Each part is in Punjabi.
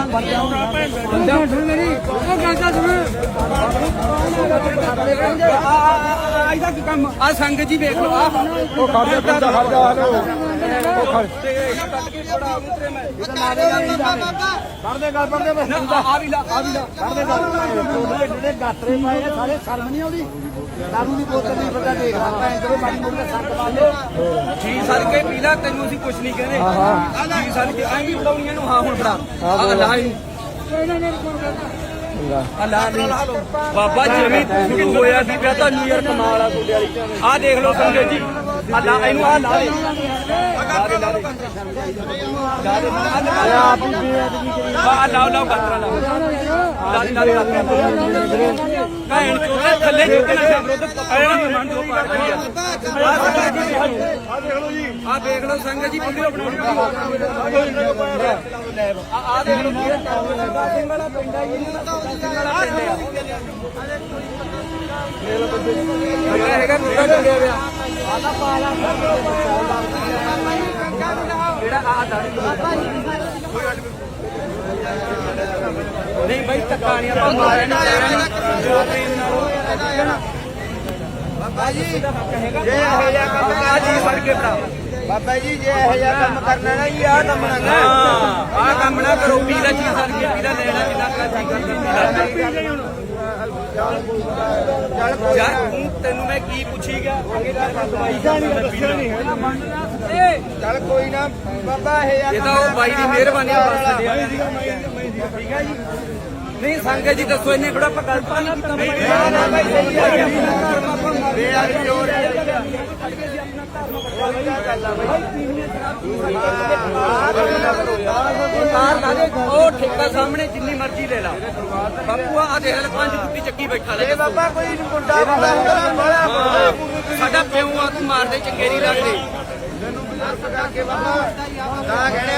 ਗੱਲ ਸੁਣ ਮੇਰੀ ਉਹ ਗੱਲ ਤਾਂ ਸੁਣ ਆਇਦਾ ਕੀ ਕੰਮ ਆ ਸੰਗਤ ਜੀ ਵੇਖ ਲਓ ਆ ਉਹ ਖੜਦੇ ਬੰਦਾ ਖੜਦਾ ਹਲੋ ਕਰਦੇ ਗੱਲ ਕਰਦੇ ਬਸ ਆ ਵੀ ਲਾ ਆ ਵੀ ਲਾ ਕਰਦੇ ਗੱਲ ਜਿਹੜੇ ਗਾਤਰੇ ਪਾਏ ਆ ਸਾਰੇ ਸ਼ਰਮ ਨਹੀਂ ਆਉਂਦੀ ਦਾਰੂ ਦੀ ਬੋਤਲ ਨਹੀਂ ਬੰਦਾ ਦੇਖ ਰਹਾ ਭੈਣ ਜਦੋਂ ਮਾੜੀ ਮੋਟੀ ਸੰਗ ਪਾ ਲਓ ਜੀ ਸਰ ਕੇ ਪੀ ਤੈਨੂੰ ਅਸੀਂ ਕੁਝ ਨਹੀਂ ਕਹਿੰਦੇ ਜੀ ਸਰ ਕੇ ਐਂ ਵੀ ਬੁਲਾਉਣੀਆਂ ਨੂੰ ਹਾਂ ਹੁਣ ਫੜਾ ਆ ਲਾ ਇਹਨੂੰ ਅੱਲਾ ਨਹੀਂ ਬਾਬਾ ਜਿਵੇਂ ਸ਼ੁਰੂ ਹੋਇਆ ਸੀ ਪਿਆ ਤਾਂ ਯਾਰ ਕਮਾਲ ਆ ਤੁਹਾਡੇ ਵਾਲੀ। ਆ ਦੇਖ ਲਓ ਸੰਗਤ ਜੀ। ਆ ਲਾ ਲਾ ਦੇ ਲਾ ਦੇ ਲਾ ਆਪ ਹੀ ਬੇਅਦਬੀ ਕਰੀ ਆ ਲਾਓ ਗਾਤਰਾ ਲਾਓ। ਲਾ ਲਾ ਦੇ ਗਾਤਰਾ ਭੈਣ ਚੋਦ ਥੱਲੇ ਚੁੱਕਣਾ ਸੀ ਵਿਰੋਧ ਆਇਆ ਮੰਨ ਦੋ ਪਾਰ ਕਰੀ ਆ ਦੇਖ ਲਓ ਜੀ। ਆ ਦੇਖ ਲਓ ਸੰਗਤ ਜੀ ਵੀਡੀਓ ਬਣਾਉਣੀ ਆ ਆ ਦੇਖ ਲਓ। ਸਿੰਘ ਵਾਲਾ ਪਿੰਡ ਆ ਜੀ। ਇਹਨਾਂ ਸਿੰਘ ਵਾਲਾ ਪਿੰਡ ਆ ਮੇਰਾ ਹੈਗਾ ਮੁੰਡਾ ਟੰਗਿਆ ਹੋਇਆ ਪਾਲਾ ਨਹੀਂ ਬਈ ਧੱਕਾ ਨਹੀਂ ਆਪਾਂ ਮਾਰਿਆ ਨਹੀਂ ਚਾਹਿਆ ਜੋ ਪ੍ਰੇਮ ਨਾਲ ਉਹ ਬਾਬਾ ਜੀ ਜੇ ਇਹ ਜਿਹਾ ਕੰਮ ਆ ਜੀ ਫੜ ਕੇ ਭਰਾ। ਬਾਬਾ ਜੀ ਜੇ ਇਹ ਜਿਹਾ ਕੰਮ ਕਰਨਾ ਨਾ ਜੀ ਆਹ ਕੰਮ ਨਾ ਆ ਕੰਮ ਨਾ ਕਰੋ। ਪੀ ਲੈ ਚੀਜ਼ ਸਰ ਕੇ ਪੀ ਲੈ ਲੈਣਾ ਜਿੰਨਾ ਕਾ ਜੀ ਕਰਦਾ ਯਾਰ ਹੁਣ ਤੈਨੂੰ ਮੈਂ ਕੀ ਪੁੱਛੀ ਗਿਆ ਅੱਗੇ ਕਰ ਦਵਾਈ ਨਹੀਂ ਚੱਲ ਕੋਈ ਨਾ ਬਾਬਾ ਇਹ ਜਿਹਾ ਇਹ ਤਾਂ ਉਹ ਬਾਈ ਦੀ ਮਿਹਰਬਾਨੀ ਆ ਬਸ ਛੱਡਿਆ ਠੀਕ ਹੈ ਜੀ ਨਹੀਂ ਸੰਗਤ ਜੀ ਦੱਸੋ ਇਹਨੇ ਕਿਹੜਾ ਆਪਾਂ ਗਲਤ ਨਹੀਂ ਕੀਤਾ ਨਾ ਬਾਈ ਸਹੀ ਹੈ ਹੋ ਕਾਰ ਉਹ ਠੇਕਾ ਸਾਹਮਣੇ ਜਿੰਨੀ ਮਰਜ਼ੀ ਲੈ ਲਾ। ਬਾਪੂ ਆ ਦੇਖ ਲੈ ਪੰਜ ਕੁੱਤੀ ਚੱਕੀ ਬੈਠਾ ਲੈ ਬਾਬਾ ਕੋਈ ਗੁੰਡਾ ਸਾਡਾ ਪਿਓ ਆ ਤੂੰ ਮਾਰਦੇ ਚੰਗੇ ਨਹੀਂ ਲੱਗਦੇ।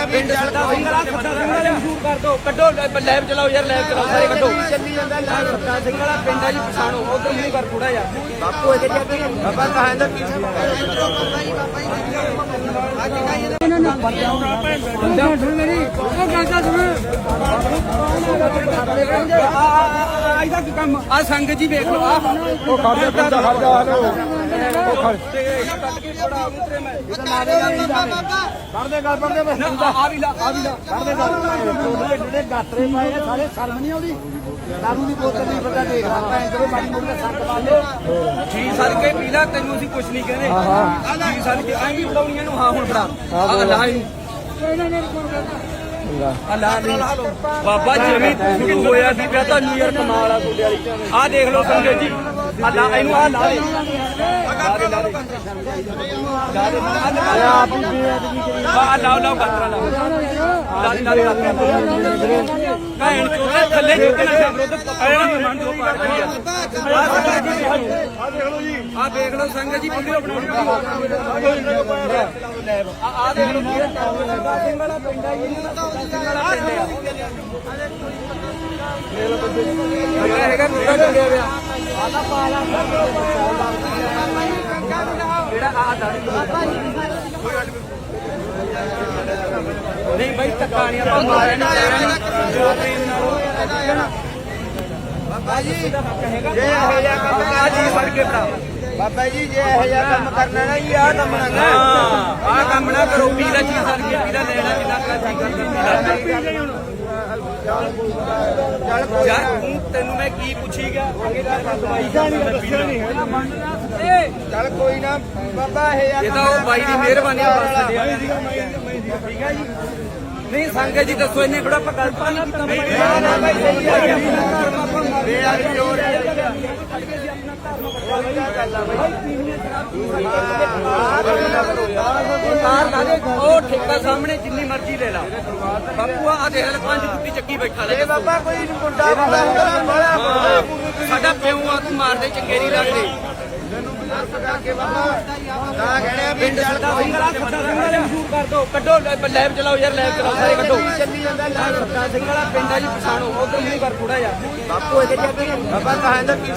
ਪਿੰਡ ਸਾਡਾ ਸਿੰਘਲਾ ਖੱਟਾ ਸਿੰਘਲਾ ਮਸ਼ਹੂਰ ਕਰ ਦੋ ਕੱਢੋ ਲੈਬ ਚਲਾਓ ਯਾਰ ਲੈਬ ਚਲਾਓ ਸਾਰੇ ਕੱਢੋ ਚੱਲੀ ਜਾਂਦਾ ਲਾਲ ਖੱਟਾ ਸਿੰਘਲਾ ਪਿੰਡ ਆ ਜੀ ਪਛਾਣੋ ਉਧਰ ਮੂੰਹ ਕਰ ਥੋੜਾ ਜਿਹਾ ਬਾਪੂ ਇਹਦੇ ਜਾ ਕੇ ਬਾਬਾ ਕਹਾਂਦਾ ਕੀ ਕੀ ਆ ਸੰਗਤ ਜੀ ਵੇਖ ਲਓ ਆ ਉਹ ਖੜਦੇ ਖੜਦਾ ਹਲੋ ਉਹ ਗੱਲ ਕਰਦੇ ਬਸ ਆ ਵੀ ਲਾ ਆ ਵੀ ਲਾ ਕਰਦੇ ਗੱਲ ਜਿਹੜੇ ਗਾਤਰੇ ਪਾਏ ਆ ਸਾਰੇ ਸ਼ਰਮ ਨਹੀਂ ਆਉਂਦੀ ਦਾਰੂ ਦੀ ਬੋਤਲ ਨਹੀਂ ਬੰਦਾ ਦੇਖ ਰਹਾ ਭੈਣ ਜਦੋਂ ਮਾੜੀ ਮੋਟੀ ਸੰਗ ਪਾ ਲਓ ਜੀ ਸਰ ਕੇ ਪੀ ਤੈਨੂੰ ਅਸੀਂ ਕੁਝ ਨਹੀਂ ਕਹਿੰਦੇ ਜੀ ਸਰ ਕੇ ਐਂ ਵੀ ਬੁਲਾਉਣੀਆਂ ਨੂੰ ਹਾਂ ਹੁਣ ਫੜਾ ਆ ਲਾ ਇਹਨੂੰ ਅੱਲਾ ਨਹੀਂ ਬਾਬਾ ਜਿਵੇਂ ਹੋਇਆ ਸੀ ਪਿਆ ਤੁਹਾਨੂੰ ਯਾਰ ਕਮਾਲ ਆ ਤੁਹਾਡੇ ਵਾਲੀ। ਆ ਦੇਖ ਲਓ ਸੰਗਤ ਜੀ। ਅੱਲਾ ਇਹਨੂੰ ਆ ਲਾ ਦੇ। ਲਾ ਦੇ ਲਾ ਦੇ ਲਾ ਆ ਲਾਓ ਲਾਓ ਗਾਤਰਾ ਲਾਓ। ਲਾ ਦੇ ਲਾ ਦੇ ਭੈਣ ਚੋਦ ਥੱਲੇ ਚੁੱਕਣਾ ਵਿਰੋਧ ਆਇਆ ਨਹੀਂ ਮੰਨ ਦੋ ਪਾਰ ਕਰੀ ਆ ਦੇਖ ਲਓ ਜੀ। ਆ ਦੇਖ ਲਓ ਸੰਗਤ ਜੀ ਵੀਡੀਓ ਬਣਾਉਣੀ ਆ ਆ ਦੇਖ ਲਓ ਸਿੰਘ ਵਾਲਾ ਪਿੰਡ ਆ ਜੀ। ਸਿੰਘ ਵਾਲਾ ਪਿੰਡ ਆ ਮੇਰਾ ਹੈਗਾ ਮੁੰਡਾ ਟੰਗਿਆ ਹੋਇਆ ਨਹੀਂ ਬਈ ਧੱਕਾ ਨਹੀਂ ਆਪਾਂ ਮਾਰਿਆ ਨਹੀਂ ਚਾਹਿਆ ਜੋ ਪ੍ਰੇਮ ਨਾਲ। ਉਹ ਬਾਬਾ ਜੀ ਜੇ ਇਹ ਜਿਹਾ ਕੰਮ ਆ ਜੀ ਫੜ ਕੇ ਭਰਾ। ਬਾਬਾ ਜੀ ਜੇ ਇਹ ਜਿਹਾ ਕੰਮ ਕਰਨਾ ਨਾ ਜੀ ਆਹ ਕੰਮ ਨਾ ਆ ਕੰਮ ਨਾ ਕਰੋ ਪੀ ਲੈ ਚੀਜ਼ ਸਰ ਕੇ ਪੀ ਲੈ ਲੈਣਾ ਜਿੰਨਾ ਕਾ ਜੀ ਕਰਦਾ ਯਾਰ ਤੈਨੂੰ ਮੈਂ ਕੀ ਪੁੱਛੀ ਗਿਆ ਅੱਗੇ ਕਰ ਦਵਾਈ ਨਹੀਂ ਚੱਲ ਕੋਈ ਨਾ ਬਾਬਾ ਇਹ ਜਿਹਾ ਇਹ ਤਾਂ ਉਹ ਬਾਈ ਦੀ ਮਿਹਰਬਾਨੀ ਆ ਬਸ ਠੀਕ ਹੈ ਜੀ। ਨਹੀਂ ਸੰਗਤ ਜੀ ਦੱਸੋ ਇਹਨੇ ਕਿਹੜਾ ਆਪਾਂ ਨਹੀਂ ਕੀਤਾ? ਨਾ ਬਾਈ ਸਹੀ ਹੈ ਬੇਅਦਬੀ ਹੋ ਰਹੀ ਹੈ ਕਾਰ ਲਾ ਦੇ ਉਹ ਠੇਕਾ ਸਾਹਮਣੇ ਜਿੰਨੀ ਮਰਜ਼ੀ ਲੈ ਲਾ ਬਾਪੂ ਆ ਦੇਖ ਲੈ ਪੰਜ ਕੁੱਤੀ ਚੱਕੀ ਬੈਠਾ ਲੈ ਬਾਬਾ ਕੋਈ ਗੁੰਡਾ ਸਾਡਾ ਪਿਓ ਆ, ਤੂੰ ਮਾਰਦੇ, ਚੰਗੇ ਨਹੀਂ ਲੱਗਦੇ। ਤਾਂ ਕਹਿੰਦੇ ਪਿੰਡ ਸਾਡਾ ਸਿੰਘਲਾ ਮਸ਼ਹੂਰ ਕਰ ਦੋ ਕੱਢੋ ਲੈਬ ਚਲਾਓ ਯਾਰ ਲੈਬ ਚਲਾਓ ਸਾਰੇ ਕੱਢੋ ਚੱਲੀ ਜਾਂਦਾ ਲਾਲ ਖੱਟਾ ਸਿੰਘਲਾ ਪਿੰਡ ਆ ਜੀ ਪਛਾਣੋ ਉਧਰ ਮੂੰਹ ਕਰ ਥੋੜਾ ਜਿਹਾ ਬਾਪੂ ਇਹਦੇ ਜਾ ਕੇ ਬਾਬਾ ਕਹਾਂਦਾ ਕੀ